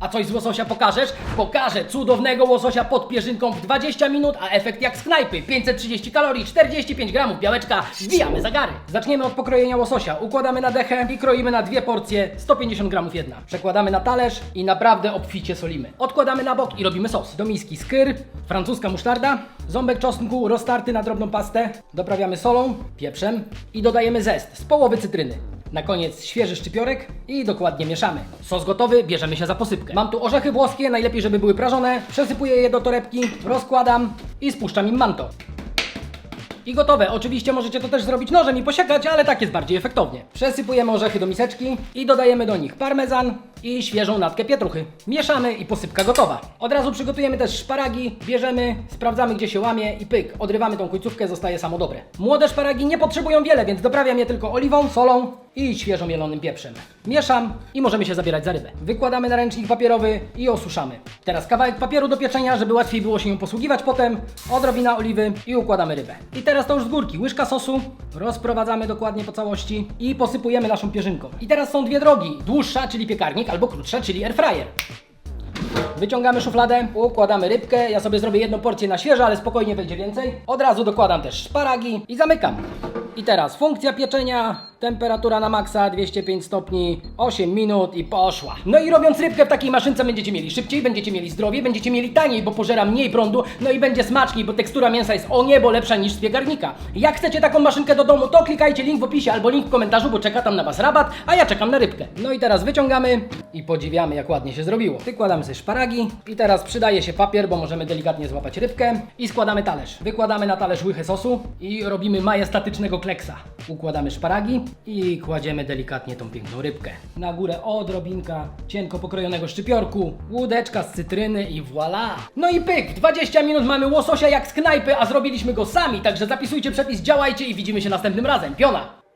A coś z łososia pokażesz? Pokażę cudownego łososia pod pierzynką w 20 minut, a efekt jak z knajpy. 530 kalorii, 45 gramów białeczka. Wbijamy zagary. Zaczniemy od pokrojenia łososia. Układamy na dechę i kroimy na dwie porcje, 150 gramów jedna. Przekładamy na talerz i naprawdę obficie solimy. Odkładamy na bok i robimy sos. Do miski skyr, francuska musztarda, ząbek czosnku roztarty na drobną pastę. Doprawiamy solą, pieprzem i dodajemy zest z połowy cytryny. Na koniec świeży szczypiorek i dokładnie mieszamy. Sos gotowy, bierzemy się za posypkę. Mam tu orzechy włoskie, najlepiej żeby były prażone. Przesypuję je do torebki, rozkładam i spuszczam im manto. I gotowe. Oczywiście możecie to też zrobić nożem i posiekać, ale tak jest bardziej efektownie. Przesypujemy orzechy do miseczki i dodajemy do nich parmezan i świeżą natkę pietruchy. Mieszamy i posypka gotowa. Od razu przygotujemy też szparagi, bierzemy, sprawdzamy gdzie się łamie i pyk, odrywamy tą końcówkę, zostaje samo dobre. Młode szparagi nie potrzebują wiele, więc doprawiam je tylko oliwą, solą i świeżo mielonym pieprzem. Mieszam i możemy się zabierać za rybę. Wykładamy na ręcznik papierowy i osuszamy. Teraz kawałek papieru do pieczenia, żeby łatwiej było się ją posługiwać potem, odrobina oliwy i układamy rybę. I teraz to już z górki, łyżka sosu, rozprowadzamy dokładnie po całości i posypujemy naszą pierzynką. I teraz są dwie drogi, dłuższa, czyli piekarnik, albo krótsza, czyli airfryer. Wyciągamy szufladę, układamy rybkę. Ja sobie zrobię jedną porcję na świeżo, ale spokojnie będzie więcej. Od razu dokładam też szparagi i zamykam. I teraz funkcja pieczenia, temperatura na maksa 205 stopni, 8 minut i poszła. No i robiąc rybkę w takiej maszynce będziecie mieli szybciej, będziecie mieli zdrowie, będziecie mieli taniej, bo pożera mniej prądu, no i będzie smaczniej, bo tekstura mięsa jest o niebo lepsza niż z piekarnika. Jak chcecie taką maszynkę do domu, to klikajcie link w opisie albo link w komentarzu, bo czeka tam na Was rabat, a ja czekam na rybkę. No i teraz wyciągamy i podziwiamy jak ładnie się zrobiło. Wykładamy sobie szparagi i teraz przydaje się papier, bo możemy delikatnie złapać rybkę i składamy talerz. Wykładamy na talerz łychę sosu i robimy majestatycznego kleksa. Układamy szparagi i kładziemy delikatnie tą piękną rybkę. Na górę odrobinka cienko pokrojonego szczypiorku, łódeczka z cytryny i voilà! No i pyk! 20 minut mamy łososia jak z knajpy, a zrobiliśmy go sami, także zapisujcie przepis, działajcie i widzimy się następnym razem. Piona!